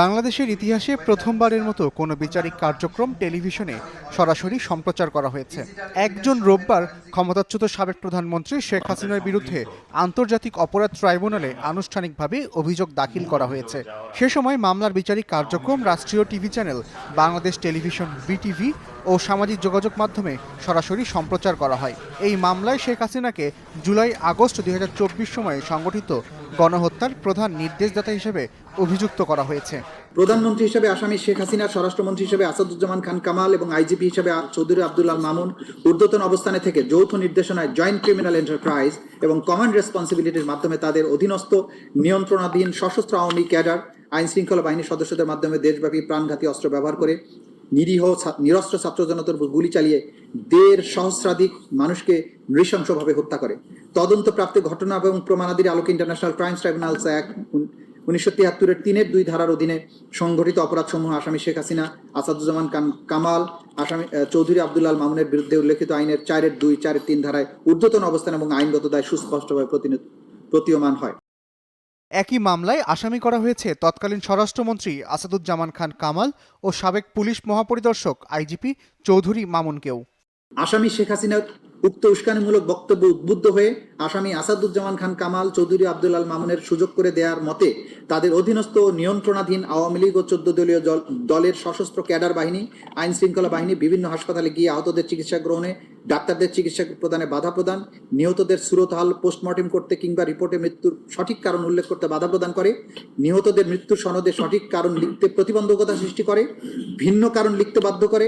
বাংলাদেশের ইতিহাসে প্রথমবারের মতো কোনো বিচারিক কার্যক্রম টেলিভিশনে সরাসরি সম্প্রচার করা হয়েছে। একজন রোববার ক্ষমতাচ্যুত সাবেক প্রধানমন্ত্রী শেখ হাসিনার বিরুদ্ধে আন্তর্জাতিক অপরাধ ট্রাইব্যুনালে আনুষ্ঠানিকভাবে অভিযোগ দাখিল করা হয়েছে। সে সময় মামলার বিচারিক কার্যক্রম রাষ্ট্রীয় TV channel, Bangladesh television, BTV ও সামাজিক যোগাযোগ মাধ্যমে সরাসরি সম্প্রচার করা হয়। এই মামলায় শেখ হাসিনাকে জুলাই আগস্ট দুই হাজার চব্বিশ সময়ে সংগঠিত গণহত্যার প্রধান নির্দেশদাতা হিসেবে অভিযুক্ত করা হয়েছে। প্রধানমন্ত্রী হিসেবে আসামি শেখ হাসিনা, স্বরাষ্ট্রমন্ত্রী হিসেবে আসাদুজ্জামান খান কামাল এবং আইজিপি হিসেবে চৌধুরী আব্দুল্লাহ মামুন ঊর্ধ্বতন অবস্থানে থেকে যৌথ নির্দেশনায় জয়েন্ট ক্রিমিনাল এন্টারপ্রাইজ এবং কমান্ড রেসপন্সিবিলিটির মাধ্যমে তাদের অধীনস্থ নিয়ন্ত্রণাধীন সশস্ত্র আওয়ামী ক্যাডার আইন শৃঙ্খলা বাহিনীর সদস্যদের মাধ্যমে দেশব্যাপী প্রাণঘাতী অস্ত্র ব্যবহার করে নিরীহ নিরস্ত্র ছাত্র জনতার গুলি চালিয়ে দেড় সহস্রাধিক মানুষকে নৃশংসভাবে হত্যা করে। তদন্তপ্রাপ্ত ঘটনা এবং প্রমাণাদির আলোকে ইন্টারন্যাশনাল ক্রাইমস ট্রাইব্যুনালস অ্যাক্ট উনিশশো তিয়াত্তরের তিনের দুই ধারার অধীনে সংগঠিত অপরাধসমূহ আসামি শেখ হাসিনা, আসাদুজ্জামান কামাল, আসামি চৌধুরী আব্দুল্লাল মামুনের বিরুদ্ধে উল্লেখিত আইনের চারের দুই, চারের তিন ধারায় ঊর্ধ্বতন অবস্থান এবং আইনগত দায় সুস্পষ্টভাবে প্রতীয়মান হয়। একই মামলায় আসামি করা হয়েছে তৎকালীন স্বরাষ্ট্রমন্ত্রী আসাদুজ্জামান খান কামাল ও সাবেক পুলিশ মহাপরিদর্শক আইজিপি চৌধুরী মামুনকেও। আসামি শেখ হাসিনার উক্ত উস্কানিমূলক বক্তব্য উদ্বুদ্ধ হয়ে আসামি আসাদুজ্জামান খান কামাল চৌধুরী আব্দুল আল মামুনের সুযোগ করে দেওয়ার মতে তাদের অধীনস্থ নিয়ন্ত্রণাধীন আওয়ামী লীগ ও চোদ্দ দলীয় দলের সশস্ত্র ক্যাডার বাহিনী আইন শৃঙ্খলা বাহিনী, বিভিন্ন হাসপাতালে গিয়ে আহতদের চিকিৎসা গ্রহণে ডাক্তারদের চিকিৎসা প্রদানে বাধা প্রদান, নিহতদের সুরতহাল পোস্টমর্টেম করতে কিংবা রিপোর্টে মৃত্যুর সঠিক কারণ উল্লেখ করতে বাধা প্রদান করে, নিহতদের মৃত্যুর সনদে সঠিক কারণ লিখতে প্রতিবন্ধকতা সৃষ্টি করে, ভিন্ন কারণ লিখতে বাধ্য করে,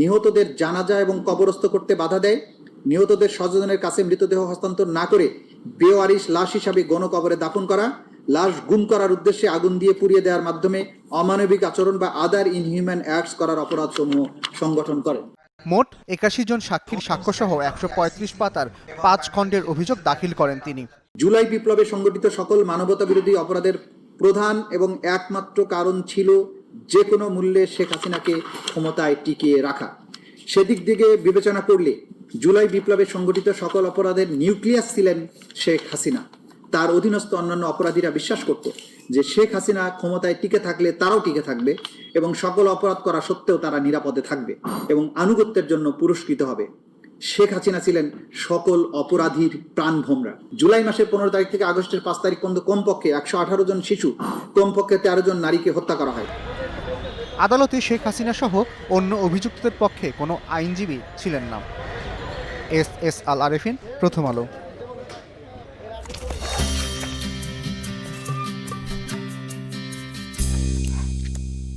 নিহতদের জানাজা এবং কবরস্থ করতে বাধা দেয় নিহতদের স্বজনের কাছে মৃতদেহ হস্তান্তর না করে বেওয়ারিশ লাশ হিসাবে গণকবরে দাফন করা লাশ গুম করার উদ্দেশ্যে আগুন দিয়ে পুড়িয়ে দেওয়ার মাধ্যমে অমানবিক আচরণ বা আদার ইনহিউম্যান অ্যাক্টস করার অপরাধসমূহ সংগঠন করে। মোট একাশি জন সাক্ষীর সাক্ষ্যসহ একশো পঁয়ত্রিশ পাতার পাঁচ খণ্ডের অভিযোগ দাখিল করেন তিনি। জুলাই বিপ্লবে সংগঠিত সকল মানবতা বিরোধী অপরাধের প্রধান এবং একমাত্র কারণ ছিল যে কোনো মূল্যে শেখ হাসিনাকে ক্ষমতায় টিকিয়ে রাখা। সেদিক দিকে বিবেচনা করলে জুলাই বিপ্লবে সংগঠিত সকল অপরাধের নিউক্লিয়াস ছিলেন শেখ হাসিনা। তার অধীনস্থ অন্যান্য অপরাধীরা বিশ্বাস করত যে শেখ হাসিনা ক্ষমতায় টিকে থাকলে তারাও টিকে থাকবে এবং সকল অপরাধ করা সত্ত্বেও তারা নিরাপদে থাকবে এবং আনুগত্যের জন্য পুরস্কৃত হবে। শেখ হাসিনা ছিলেন সকল অপরাধীর প্রাণভোমরা জুলাই মাসের পনেরো তারিখ থেকে আগস্টের পাঁচ তারিখ পর্যন্ত কমপক্ষে একশো আঠারো জন শিশু, কমপক্ষে তেরো জন নারীকে হত্যা করা হয়। আদালতে শেখ হাসিনা সহ অন্য অভিযুক্তদের পক্ষে কোনো আইনজীবী ছিলেন না। এস এস আল আরেফিন প্রথম আলো।